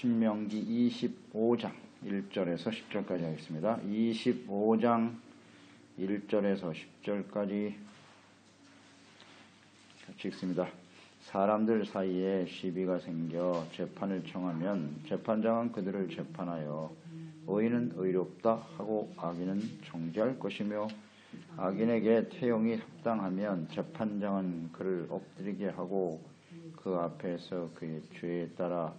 신명기 25장 1절에서 10절까지 하겠습니다. 25장 1절에서 10절까지 같이 읽습니다. 사람들 사이에 시비가 생겨 재판을 청하면 재판장은 그들을 재판하여 의인은 의롭다 하고 악인은 정죄할 것이며 악인에게 태용이 합당하면 재판장은 그를 엎드리게 하고 그 앞에서 그의 죄에 따라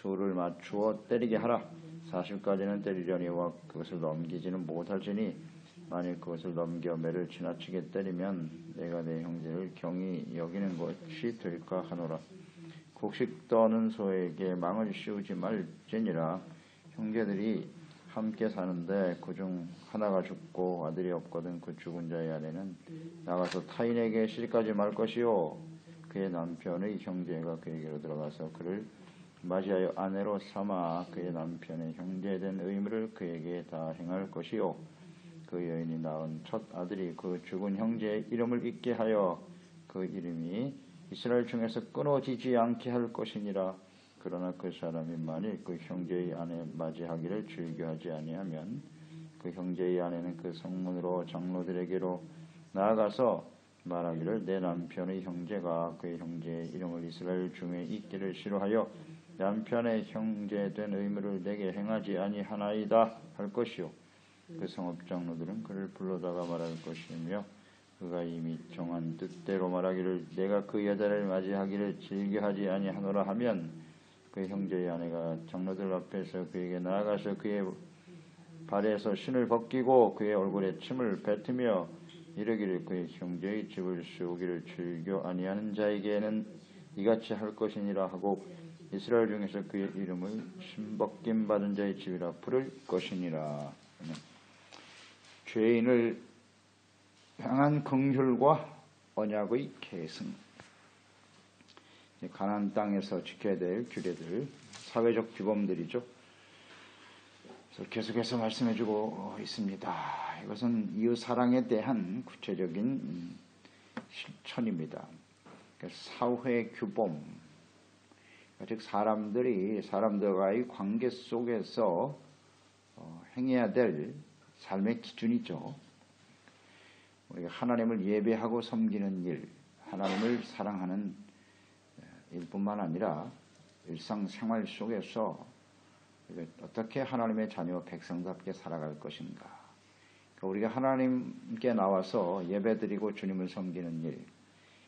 수를 맞추어 때리게 하라. 사실까지는 때리려니와 그것을 넘기지는 못할지니 만일 그것을 넘겨 매를 지나치게 때리면 내가 내 형제를 경히 여기는 것이 될까 하노라. 곡식 떠는 소에게 망을 씌우지 말지니라. 형제들이 함께 사는데 그중 하나가 죽고 아들이 없거든 그 죽은 자의 아내는 나가서 타인에게 시집가지 말 것이요 그의 남편의 형제가 그에게로 들어가서 그를 맞이하여 아내로 삼아 그의 남편의 형제된 의무를 그에게 다 행할 것이요. 그 여인이 낳은 첫 아들이 그 죽은 형제의 이름을 잊게 하여 그 이름이 이스라엘 중에서 끊어지지 않게 할 것이니라. 그러나 그 사람이 만일 그 형제의 아내 맞이하기를 즐겨하지 아니하면 그 형제의 아내는 그 성문으로 장로들에게로 나아가서 말하기를 내 남편의 형제가 그의 형제의 이름을 이스라엘 중에 있기를 싫어하여 남편의 형제된 의무를 내게 행하지 아니하나이다 할 것이요. 그 성업 장로들은 그를 불러다가 말할 것이며 그가 이미 정한 뜻대로 말하기를 내가 그 여자를 맞이하기를 즐겨하지 아니하노라 하면 그 형제의 아내가 장로들 앞에서 그에게 나아가서 그의 발에서 신을 벗기고 그의 얼굴에 침을 뱉으며 이르기를 그의 형제의 집을 씌우기를 즐겨 아니하는 자에게는 이같이 할 것이니라 하고 이스라엘 중에서 그의 이름을 신벗김 받은 자의 집이라 부를 것이니라. 죄인을 향한 긍휼과 언약의 계승. 가나안 땅에서 지켜야 될 규례들, 사회적 규범들이죠. 그래서 계속해서 말씀해주고 있습니다. 이것은 이웃 사랑에 대한 구체적인 실천입니다. 그러니까 사회 규범, 즉 사람들이 사람들과의 관계 속에서 어, 행해야 될 삶의 기준이죠. 우리가 하나님을 예배하고 섬기는 일, 하나님을 사랑하는 일뿐만 아니라 일상생활 속에서 어떻게 하나님의 자녀 백성답게 살아갈 것인가. 그러니까 우리가 하나님께 나와서 예배드리고 주님을 섬기는 일,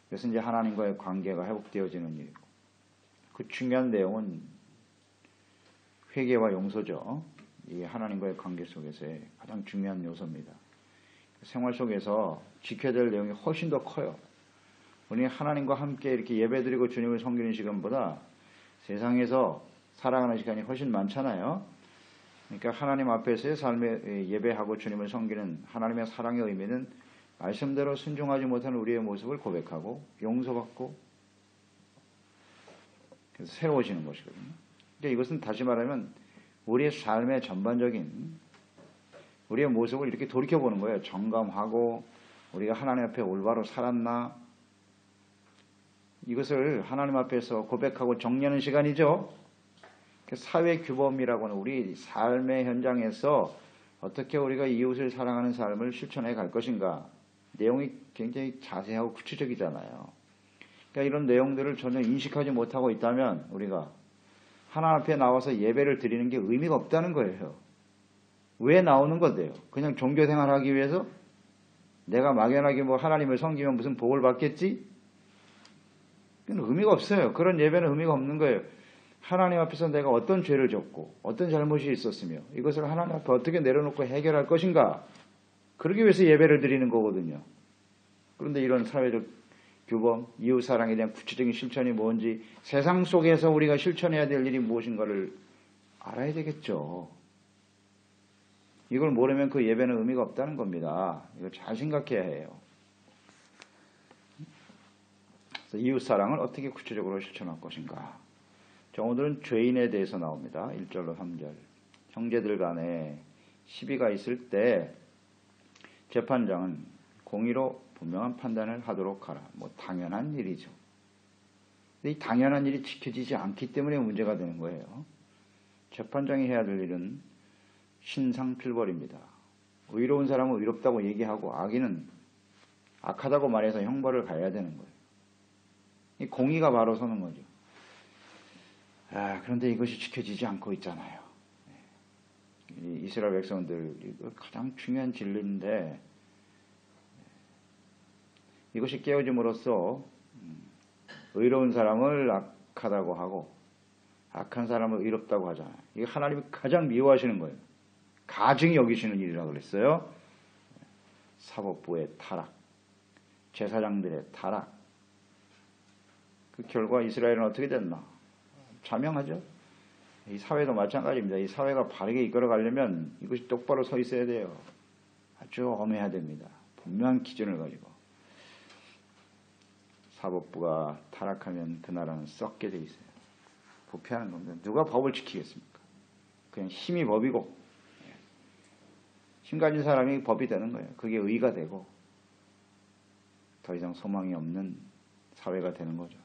그것은 이제 하나님과의 관계가 회복되어지는 일이고, 그 중요한 내용은 회개와 용서죠. 이 하나님과의 관계 속에서의 가장 중요한 요소입니다. 생활 속에서 지켜야 될 내용이 훨씬 더 커요. 우리 하나님과 함께 이렇게 예배드리고 주님을 섬기는 시간보다 세상에서 살아가는 시간이 훨씬 많잖아요. 그러니까 하나님 앞에서의 삶에 예배하고 주님을 섬기는 하나님의 사랑의 의미는 말씀대로 순종하지 못하는 우리의 모습을 고백하고 용서받고 그래서 새로워지는 것이거든요. 그러니까 이것은 다시 말하면 우리의 삶의 전반적인 우리의 모습을 이렇게 돌이켜보는 거예요. 정감하고 우리가 하나님 앞에 올바로 살았나 이것을 하나님 앞에서 고백하고 정리하는 시간이죠. 그 사회 규범이라고는 우리 삶의 현장에서 어떻게 우리가 이웃을 사랑하는 삶을 실천해 갈 것인가. 내용이 굉장히 자세하고 구체적이잖아요. 그러니까 이런 내용들을 전혀 인식하지 못하고 있다면 우리가 하나님 앞에 나와서 예배를 드리는 게 의미가 없다는 거예요. 왜 나오는 건데요? 그냥 종교 생활하기 위해서 내가 막연하게 뭐 하나님을 섬기면 무슨 복을 받겠지? 의미가 없어요. 그런 예배는 의미가 없는 거예요. 하나님 앞에서 내가 어떤 죄를 졌고 어떤 잘못이 있었으며 이것을 하나님 앞에 어떻게 내려놓고 해결할 것인가 그러기 위해서 예배를 드리는 거거든요. 그런데 이런 사회적 규범, 이웃 사랑에 대한 구체적인 실천이 뭔지 세상 속에서 우리가 실천해야 될 일이 무엇인가를 알아야 되겠죠. 이걸 모르면 그 예배는 의미가 없다는 겁니다. 이걸 잘 생각해야 해요. 이웃 사랑을 어떻게 구체적으로 실천할 것인가. 자, 오늘은 죄인에 대해서 나옵니다. 1절로 3절. 형제들 간에 시비가 있을 때 재판장은 공의로 분명한 판단을 하도록 하라. 뭐 당연한 일이죠. 이 당연한 일이 지켜지지 않기 때문에 문제가 되는 거예요. 재판장이 해야 될 일은 신상필벌입니다. 의로운 사람은 의롭다고 얘기하고 악인은 악하다고 말해서 형벌을 가야 되는 거예요. 이 공의가 바로 서는 거죠. 아, 그런데 이것이 지켜지지 않고 있잖아요. 이 이스라엘 백성들 가장 중요한 진리인데 이것이 깨어짐으로써 음, 의로운 사람을 악하다고 하고 악한 사람을 의롭다고 하잖아요. 이게 하나님이 가장 미워하시는 거예요. 가증히 여기시는 일이라고 그랬어요. 사법부의 타락, 제사장들의 타락. 그 결과 이스라엘은 어떻게 됐나? 자명하죠? 이 사회도 마찬가지입니다. 이 사회가 바르게 이끌어 가려면 이것이 똑바로 서 있어야 돼요. 아주 엄해야 됩니다. 분명한 기준을 가지고. 사법부가 타락하면 그 나라는 썩게 돼 있어요. 부패하는 겁니다. 누가 법을 지키겠습니까? 그냥 힘이 법이고 힘 가진 사람이 법이 되는 거예요. 그게 의가 되고 더 이상 소망이 없는 사회가 되는 거죠.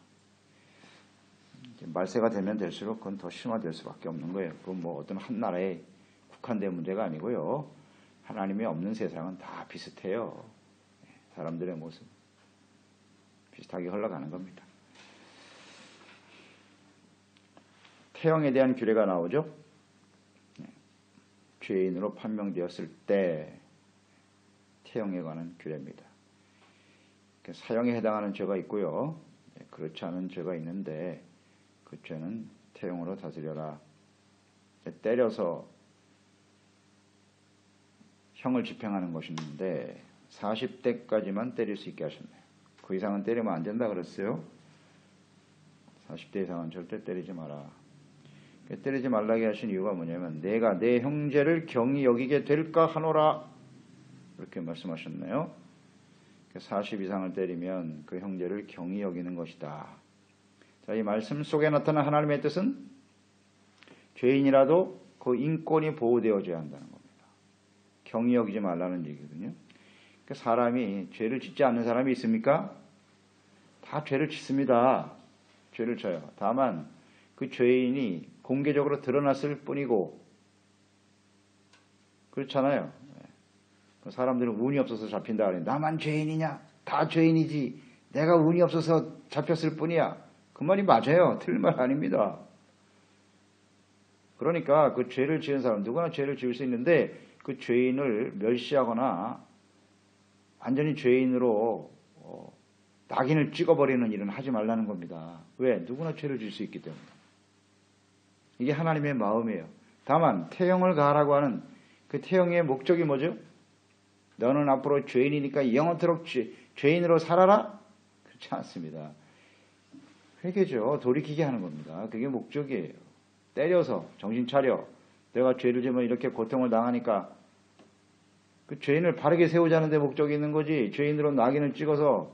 말세가 되면 될수록 그건 더 심화될 수밖에 없는 거예요. 그건 뭐 어떤 한 나라에 국한된 문제가 아니고요. 하나님이 없는 세상은 다 비슷해요. 사람들의 모습. 비슷하게 흘러가는 겁니다. 태형에 대한 규례가 나오죠. 네. 죄인으로 판명되었을 때 태형에 관한 규례입니다. 그 사형에 해당하는 죄가 있고요. 네, 그렇지 않은 죄가 있는데 그 죄는 태형으로 다스려라. 때려서 형을 집행하는 것인데 40대까지만 때릴 수 있게 하셨네요. 그 이상은 때리면 안 된다 그랬어요. 40대 이상은 절대 때리지 마라. 때리지 말라게 하신 이유가 뭐냐면 내가 내 형제를 경히 여기게 될까 하노라 이렇게 말씀하셨네요. 40 이상을 때리면 그 형제를 경히 여기는 것이다. 자, 이 말씀 속에 나타난 하나님의 뜻은 죄인이라도 그 인권이 보호되어져야 한다는 겁니다. 경히 여기지 말라는 얘기거든요. 그 사람이 죄를 짓지 않는 사람이 있습니까? 다 죄를 짓습니다. 죄를 져요. 다만 그 죄인이 공개적으로 드러났을 뿐이고 그렇잖아요. 그 사람들은 운이 없어서 잡힌다 그래. 나만 죄인이냐? 다 죄인이지. 내가 운이 없어서 잡혔을 뿐이야. 그 말이 맞아요. 틀린 말 아닙니다. 그러니까 그 죄를 지은 사람 누구나 죄를 지을 수 있는데 그 죄인을 멸시하거나 완전히 죄인으로 어, 낙인을 찍어버리는 일은 하지 말라는 겁니다. 왜? 누구나 죄를 지을 수 있기 때문에. 이게 하나님의 마음이에요. 다만 태형을 가하라고 하는 그 태형의 목적이 뭐죠? 너는 앞으로 죄인이니까 영원토록 죄, 죄인으로 살아라? 그렇지 않습니다. 회개죠. 돌이키게 하는 겁니다. 그게 목적이에요. 때려서 정신 차려. 내가 죄를 지면 이렇게 고통을 당하니까 그 죄인을 바르게 세우자는 데 목적이 있는 거지. 죄인으로 낙인을 찍어서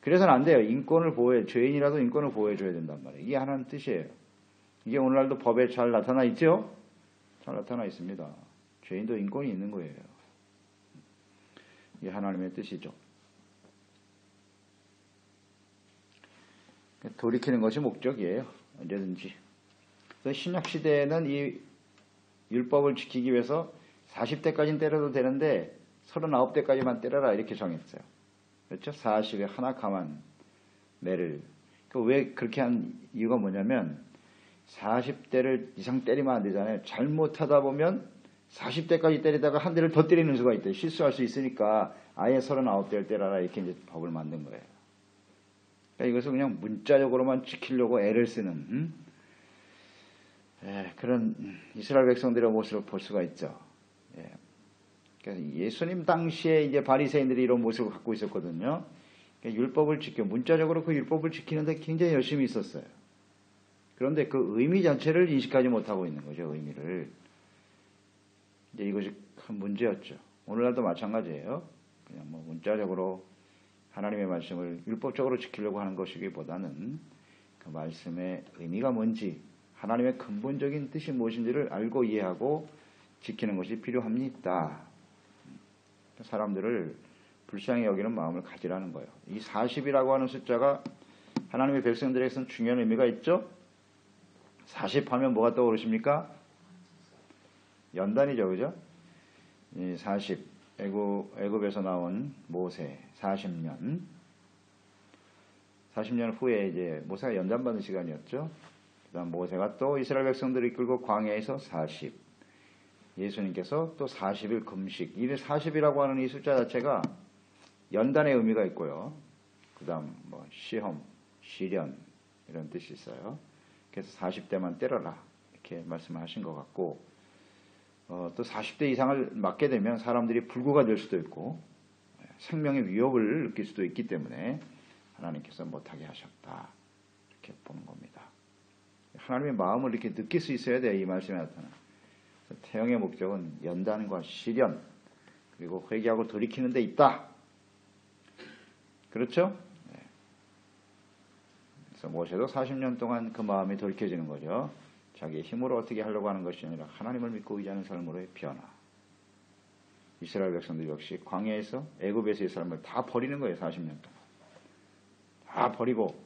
그래서는 안 돼요. 인권을 보호해 죄인이라도 인권을 보호해 줘야 된단 말이에요. 이게 하나님 뜻이에요. 이게 오늘날도 법에 잘 나타나 있죠? 잘 나타나 있습니다. 죄인도 인권이 있는 거예요. 이게 하나님의 뜻이죠. 돌이키는 것이 목적이에요. 언제든지. 신약 시대에는 이 율법을 지키기 위해서 40대까지는 때려도 되는데 39대까지만 때려라 이렇게 정했어요. 그렇죠? 40에 하나 가만 매를. 그왜 그렇게 한 이유가 뭐냐면 40대를 이상 때리면 안 되잖아요. 잘못하다 보면 40대까지 때리다가 한 대를 더 때리는 수가 있대요. 실수할 수 있으니까 아예 39대를 때려라 이렇게 이제 법을 만든 거예요. 그러니까 이것을 그냥 문자적으로만 지키려고 애를 쓰는 음? 예, 그런 이스라엘 백성들의 모습을 볼 수가 있죠. 예. 그러니까 예수님 당시에 이제 바리새인들이 이런 모습을 갖고 있었거든요. 그러니까 율법을 지켜 문자적으로 그 율법을 지키는데 굉장히 열심히 있었어요. 그런데 그 의미 자체를 인식하지 못하고 있는 거죠, 의미를. 이제 이것이 큰 문제였죠. 오늘날도 마찬가지예요. 그냥 뭐 문자적으로 하나님의 말씀을 율법적으로 지키려고 하는 것이기보다는 그 말씀의 의미가 뭔지, 하나님의 근본적인 뜻이 무엇인지를 알고 이해하고 지키는 것이 필요합니다. 사람들을 불쌍히 여기는 마음을 가지라는 거예요. 이 40이라고 하는 숫자가 하나님의 백성들에게서는 중요한 의미가 있죠? 40 하면 뭐가 떠오르십니까? 연단이죠, 그죠? 이 40, 애굽, 애굽에서 나온 모세 40년. 40년 후에 이제 모세가 연단받는 시간이었죠. 그 다음 모세가 또 이스라엘 백성들을 이끌고 광야에서 40. 예수님께서 또 40일 금식. 이 40이라고 하는 이 숫자 자체가 연단의 의미가 있고요. 그 다음 뭐 시험, 시련 이런 뜻이 있어요. 그래서 40대만 때려라 이렇게 말씀하신 것 같고 어, 또 40대 이상을 맞게 되면 사람들이 불구가 될 수도 있고 생명의 위협을 느낄 수도 있기 때문에 하나님께서 못하게 하셨다 이렇게 보는 겁니다. 하나님의 마음을 이렇게 느낄 수 있어야 돼이 말씀에 나타나. 태영의 목적은 연단과 시련 그리고 회개하고 돌이키는 데 있다. 그렇죠? 네. 그래서 모세도 40년 동안 그 마음이 돌이켜지는 거죠. 자기 힘으로 어떻게 하려고 하는 것이 아니라 하나님을 믿고 의지하는 삶으로의 변화. 이스라엘 백성들 역시 광야에서 애굽에서의 삶을 다 버리는 거예요. 40년 동안. 다 버리고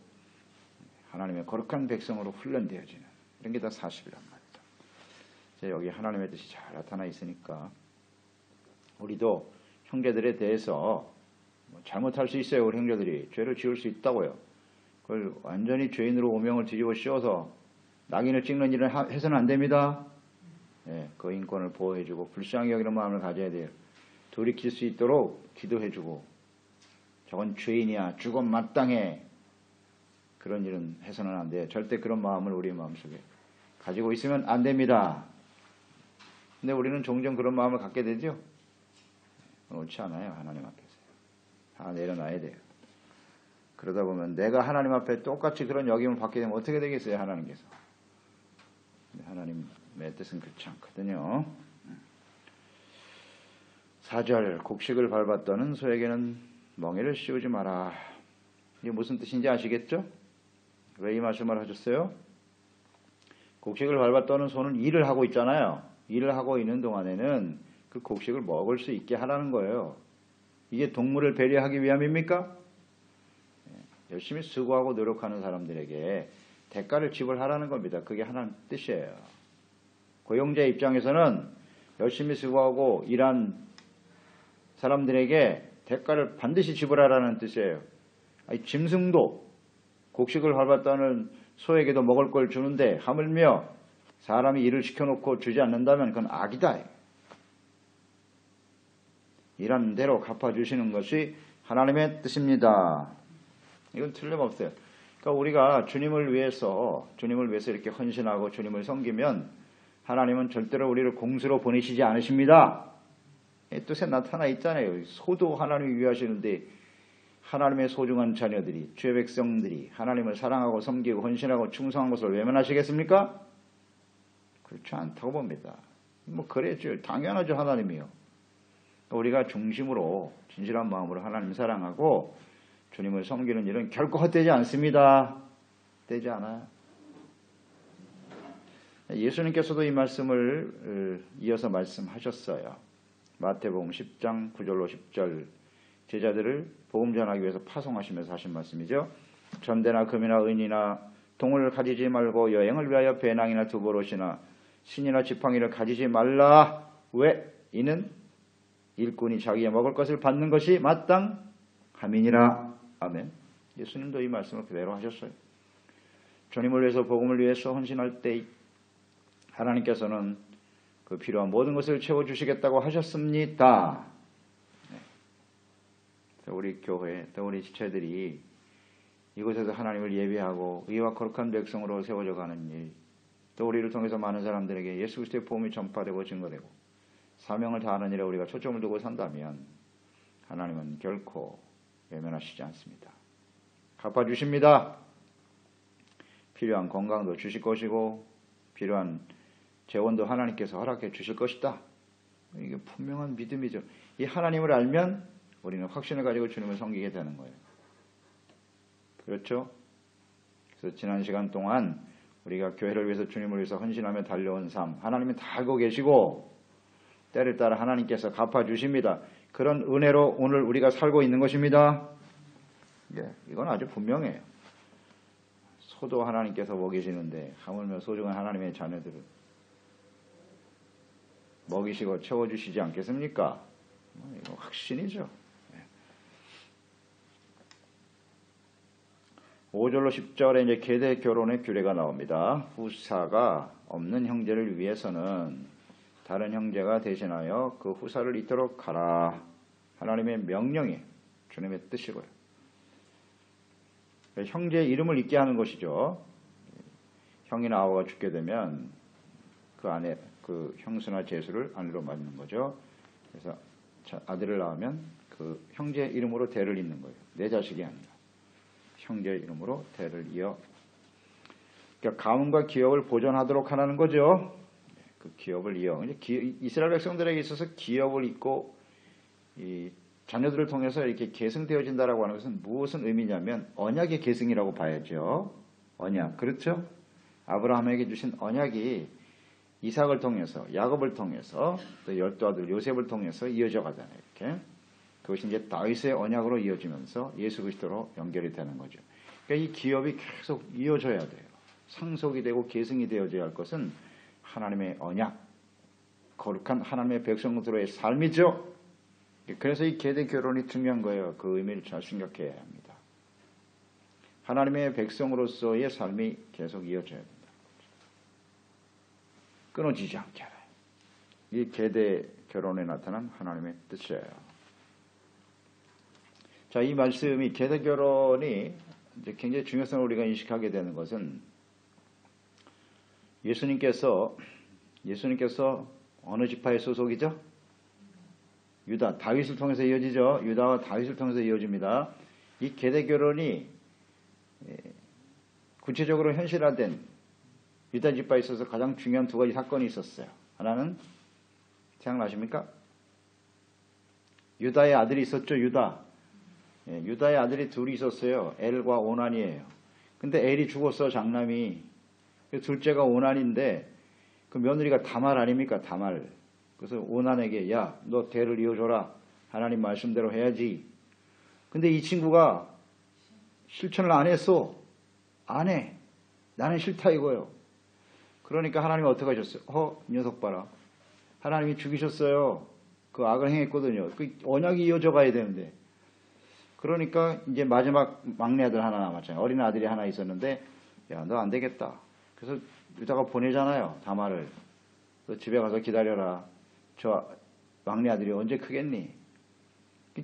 하나님의 거룩한 백성으로 훈련되어지는 이런 게 다 40이란 말이죠. 여기 하나님의 뜻이 잘 나타나 있으니까 우리도 형제들에 대해서 뭐 잘못할 수 있어요. 우리 형제들이 죄를 지을 수 있다고요. 그걸 완전히 죄인으로 오명을 뒤집어 씌워서 낙인을 찍는 일을 해서는 안 됩니다. 예, 그 인권을 보호해주고 불쌍히 여기는 마음을 가져야 돼요. 돌이킬 수 있도록 기도해주고 저건 죄인이야 죽음 마땅해 그런 일은 해서는 안 돼요. 절대 그런 마음을 우리 마음속에 가지고 있으면 안 됩니다. 근데 우리는 종종 그런 마음을 갖게 되죠. 옳지 않아요. 하나님 앞에서. 다 내려놔야 돼요. 그러다 보면 내가 하나님 앞에 똑같이 그런 여김을 받게 되면 어떻게 되겠어요? 하나님께서. 하나님의 뜻은 그렇지 않거든요. 4절 곡식을 밟았더는 소에게는 멍에를 씌우지 마라. 이게 무슨 뜻인지 아시겠죠? 왜 이 말씀을 하셨어요? 곡식을 밟았더는 소는 일을 하고 있잖아요. 일을 하고 있는 동안에는 그 곡식을 먹을 수 있게 하라는 거예요. 이게 동물을 배려하기 위함입니까? 예, 열심히 수고하고 노력하는 사람들에게 대가를 지불하라는 겁니다. 그게 하나님 뜻이에요. 고용자 입장에서는 열심히 수고하고 일한 사람들에게 대가를 반드시 지불하라는 뜻이에요. 아니, 짐승도 곡식을 밟았다는 소에게도 먹을 걸 주는데 하물며 사람이 일을 시켜놓고 주지 않는다면 그건 악이다. 일하는 대로 갚아주시는 것이 하나님의 뜻입니다. 이건 틀림없어요. 그러니까 우리가 주님을 위해서 주님을 위해서 이렇게 헌신하고 주님을 섬기면 하나님은 절대로 우리를 공수로 보내시지 않으십니다. 뜻에 나타나 있잖아요. 소도 하나님이 위하시는데 하나님의 소중한 자녀들이 죄 백성들이 하나님을 사랑하고 섬기고 헌신하고 충성한 것을 외면하시겠습니까? 그렇지 않다고 봅니다. 뭐 그랬죠. 당연하죠 하나님이요. 우리가 중심으로 진실한 마음으로 하나님 사랑하고 주님을 섬기는 일은 결코 헛되지 않습니다. 되지 않아요. 예수님께서도 이 말씀을 어, 이어서 말씀하셨어요. 마태복음 10장 9절로 10절 제자들을 복음 전하기 위해서 파송하시면서 하신 말씀이죠. 전대나 금이나 은이나 동을 가지지 말고 여행을 위하여 배낭이나 두보롯이나 신이나 지팡이를 가지지 말라. 왜? 이는 일꾼이 자기의 먹을 것을 받는 것이 마땅함이니라. 아멘. 예수님도 이 말씀을 그대로 하셨어요. 주님을 위해서 복음을 위해서 헌신할 때 하나님께서는 그 필요한 모든 것을 채워주시겠다고 하셨습니다. 네. 우리 교회, 또 우리 지체들이 이곳에서 하나님을 예배하고 의와 거룩한 백성으로 세워져 가는 일, 또 우리를 통해서 많은 사람들에게 예수 그리스도의 복음이 전파되고 증거되고 사명을 다하는 일에 우리가 초점을 두고 산다면 하나님은 결코 외면하시지 않습니다. 갚아주십니다. 필요한 건강도 주실 것이고 필요한 재원도 하나님께서 허락해 주실 것이다. 이게 분명한 믿음이죠. 이 하나님을 알면 우리는 확신을 가지고 주님을 섬기게 되는 거예요. 그렇죠? 그래서 지난 시간 동안 우리가 교회를 위해서 주님을 위해서 헌신하며 달려온 삶, 하나님은 다 알고 계시고 때를 따라 하나님께서 갚아주십니다. 그런 은혜로 오늘 우리가 살고 있는 것입니다. 예, 이건 아주 분명해요. 소도 하나님께서 먹이시는데 하물며 소중한 하나님의 자녀들을 먹이시고 채워주시지 않겠습니까? 뭐 이거 확신이죠. 5절로 10절에 이제 계대 결혼의 규례가 나옵니다. 후사가 없는 형제를 위해서는 다른 형제가 대신하여 그 후사를 잇도록 하라. 하나님의 명령이 주님의 뜻이고요. 형제 이름을 잊게 하는 것이죠. 형이나 아버가 죽게 되면 그 안에 그 형수나 제수를 아내로 맞는 거죠. 그래서 아들을 낳으면 그 형제 이름으로 대를 잇는 거예요. 내 자식이 아니라 형제 이름으로 대를 이어 그러니까 가문과 기업을 보존하도록 하라는 거죠. 그 기업을 이어 이스라엘 백성들에게 있어서 기업을 잇고 이 자녀들을 통해서 이렇게 계승되어진다라고 하는 것은 무엇은 의미냐면 언약의 계승이라고 봐야죠. 언약 그렇죠? 아브라함에게 주신 언약이 이삭을 통해서 야곱을 통해서 또 열두 아들 요셉을 통해서 이어져 가잖아요. 이렇게 그것이 이제 다윗의 언약으로 이어지면서 예수 그리스도로 연결이 되는 거죠. 그러니까 이 기업이 계속 이어져야 돼요. 상속이 되고 계승이 되어져야 할 것은 하나님의 언약, 거룩한 하나님의 백성들의 삶이죠. 그래서 이 계대 결혼이 중요한 거예요. 그 의미를 잘 생각해야 합니다. 하나님의 백성으로서의 삶이 계속 이어져야 됩니다. 끊어지지 않게 하라. 이 계대 결혼에 나타난 하나님의 뜻이에요. 자, 이 말씀이 계대 결혼이 굉장히 중요성을 우리가 인식하게 되는 것은 예수님께서 예수님께서 어느 지파의 소속이죠? 유다, 다윗을 통해서 이어지죠. 유다와 다윗을 통해서 이어집니다. 이 계대 결혼이 예, 구체적으로 현실화된 유다 지파에 있어서 가장 중요한 두 가지 사건이 있었어요. 하나는 생각나십니까? 유다의 아들이 있었죠. 유다. 예, 유다의 아들이 둘이 있었어요. 엘과 오난이에요. 근데 엘이 죽었어 장남이. 둘째가 오난인데 그 며느리가 다말 아닙니까? 다말. 그래서 오난에게 야 너 대를 이어줘라. 하나님 말씀대로 해야지. 근데 이 친구가 실천을 안 했어. 안 해. 나는 싫다 이거요. 그러니까 하나님이 어떻게 하셨어요? 어, 녀석 봐라. 하나님이 죽이셨어요. 그 악을 행했거든요. 그 언약이 이어져 가야 되는데. 그러니까 이제 마지막 막내 아들 하나 남았잖아요. 어린 아들이 하나 있었는데, 야, 너 안 되겠다. 그래서 유다가 보내잖아요. 다말을. 너 집에 가서 기다려라. 저 막내 아들이 언제 크겠니?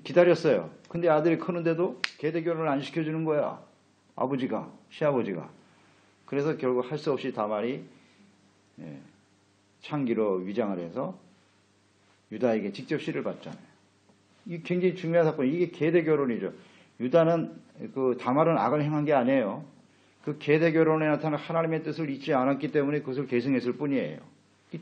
기다렸어요. 근데 아들이 크는데도 계대 결혼을 안 시켜주는 거야. 아버지가, 시아버지가. 그래서 결국 할 수 없이 다말이 예, 창기로 위장을 해서 유다에게 직접 시를 받잖아요. 이 굉장히 중요한 사건. 이게 계대 결혼이죠. 유다는 그 다말은 악을 행한 게 아니에요. 그 계대 결혼에 나타난 하나님의 뜻을 잊지 않았기 때문에 그것을 계승했을 뿐이에요.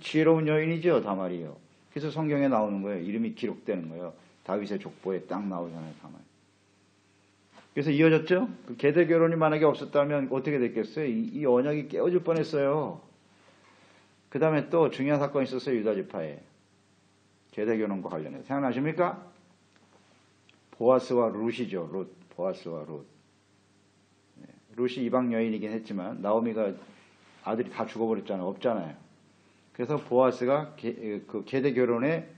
지혜로운 여인이죠, 다말이요. 그래서 성경에 나오는 거예요. 이름이 기록되는 거예요. 다윗의 족보에 딱 나오잖아요, 다말. 그래서 이어졌죠? 그 계대 결혼이 만약에 없었다면 어떻게 됐겠어요? 이, 이 언약이 깨어질 뻔했어요. 그 다음에 또 중요한 사건이 있었어요. 유다 지파에. 계대교론과 관련해서. 생각나십니까? 보아스와 룻이죠. 룻. 보아스와 룻. 네. 룻이 이방 여인이긴 했지만 나오미가 아들이 다 죽어버렸잖아요. 없잖아요. 그래서 보아스가 게, 그 계대 결혼의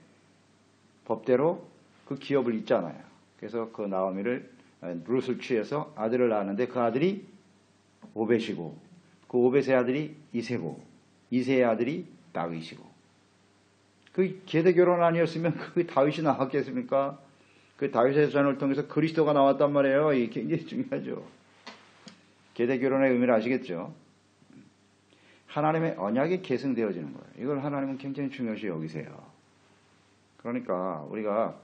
법대로 그 기업을 잇잖아요. 그래서 그 나오미를 룻을 취해서 아들을 낳았는데 그 아들이 오벳이고 그 오벳의 아들이 이세고 이세의 아들이 다윗이고 그 계대 결혼 아니었으면 그 다윗이 나왔겠습니까? 그 다윗의 자손을 통해서 그리스도가 나왔단 말이에요. 이게 굉장히 중요하죠. 계대 결혼의 의미를 아시겠죠? 하나님의 언약이 계승되어지는 거예요. 이걸 하나님은 굉장히 중요시 여기세요. 그러니까 우리가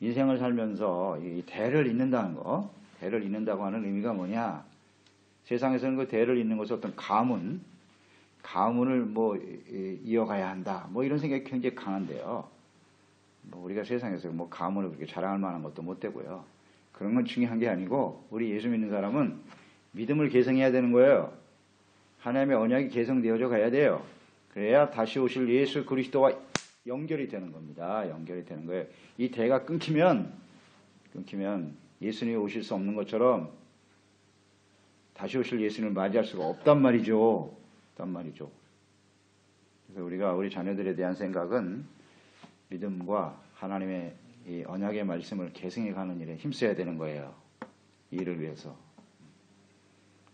인생을 살면서 이 대를 잇는다는 거, 대를 잇는다고 하는 의미가 뭐냐? 세상에서는 그 대를 잇는 것은 어떤 가문, 가문을 뭐 이어가야 한다. 뭐 이런 생각이 굉장히 강한데요. 뭐 우리가 세상에서 뭐 가문을 그렇게 자랑할 만한 것도 못 되고요. 그런 건 중요한 게 아니고 우리 예수 믿는 사람은 믿음을 개성해야 되는 거예요. 하나님의 언약이 개성되어져 가야 돼요. 그래야 다시 오실 예수 그리스도와 연결이 되는 겁니다. 연결이 되는 거예요. 이 대가 끊기면 끊기면 예수님이 오실 수 없는 것처럼 다시 오실 예수님을 맞이할 수가 없단 말이죠. 없단 말이죠. 그래서 우리가 우리 자녀들에 대한 생각은 믿음과 하나님의 이 언약의 말씀을 계승해 가는 일에 힘써야 되는 거예요. 이 일을 위해서.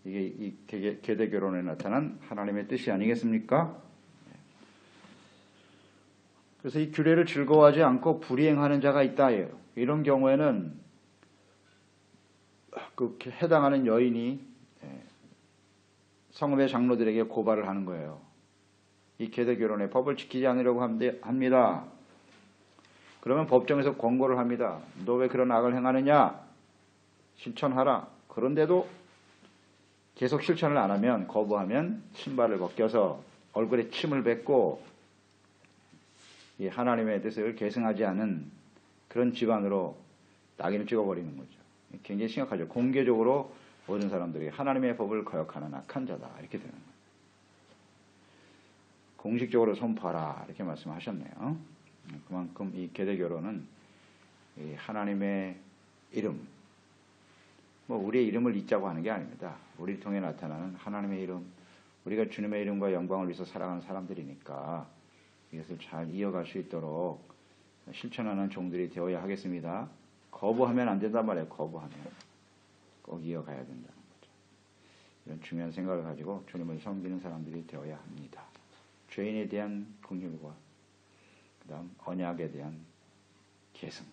이게 이 계대, 결혼에 나타난 하나님의 뜻이 아니겠습니까? 그래서 이 규례를 즐거워하지 않고 불이행하는 자가 있다. 이런 경우에는 그 해당하는 여인이 예, 성읍의 장로들에게 고발을 하는 거예요. 이 계대 결혼의 법을 지키지 않으려고 합니다. 그러면 법정에서 권고를 합니다. 너 왜 그런 악을 행하느냐? 실천하라. 그런데도 계속 실천을 안 하면 거부하면 신발을 벗겨서 얼굴에 침을 뱉고 이 하나님의 뜻을 계승하지 않은 그런 집안으로 낙인을 찍어버리는 거죠. 굉장히 심각하죠. 공개적으로 모든 사람들이 하나님의 법을 거역하는 악한 자다 이렇게 되는 거예요. 공식적으로 선포하라 이렇게 말씀하셨네요. 그만큼 이 계대 결혼은 이 하나님의 이름, 뭐 우리의 이름을 잊자고 하는 게 아닙니다. 우리를 통해 나타나는 하나님의 이름, 우리가 주님의 이름과 영광을 위해서 살아가는 사람들이니까 이것을 잘 이어갈 수 있도록 실천하는 종들이 되어야 하겠습니다. 거부하면 안 된단 말이에요. 거부하면 꼭 이어가야 된다는 거죠. 이런 중요한 생각을 가지고 주님을 섬기는 사람들이 되어야 합니다. 죄인에 대한 긍휼과 그 다음 언약에 대한 계승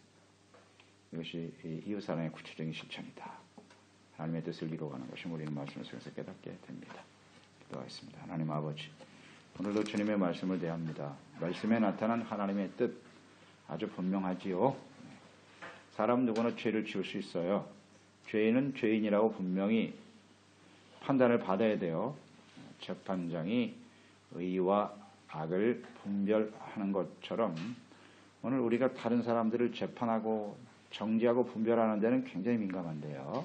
이것이 이 이웃 사랑의 구체적인 실천이다. 하나님의 뜻을 이루어가는 것이 우리는 말씀을 통해서 깨닫게 됩니다. 기도하겠습니다. 하나님 아버지 오늘도 주님의 말씀을 대합니다. 말씀에 나타난 하나님의 뜻 아주 분명하지요. 사람 누구나 죄를 지을 수 있어요. 죄인은 죄인이라고 분명히 판단을 받아야 돼요. 재판장이 의와 악을 분별하는 것처럼 오늘 우리가 다른 사람들을 재판하고 정지하고 분별하는 데는 굉장히 민감한데요.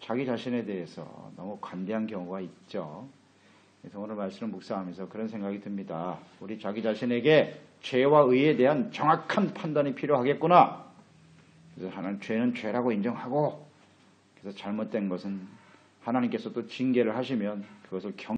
자기 자신에 대해서 너무 관대한 경우가 있죠. 그래서 오늘 말씀을 묵상하면서 그런 생각이 듭니다. 우리 자기 자신에게 죄와 의에 대한 정확한 판단이 필요하겠구나. 그래서 하나님 죄는 죄라고 인정하고 그래서 잘못된 것은 하나님께서 또 징계를 하시면 그것을 경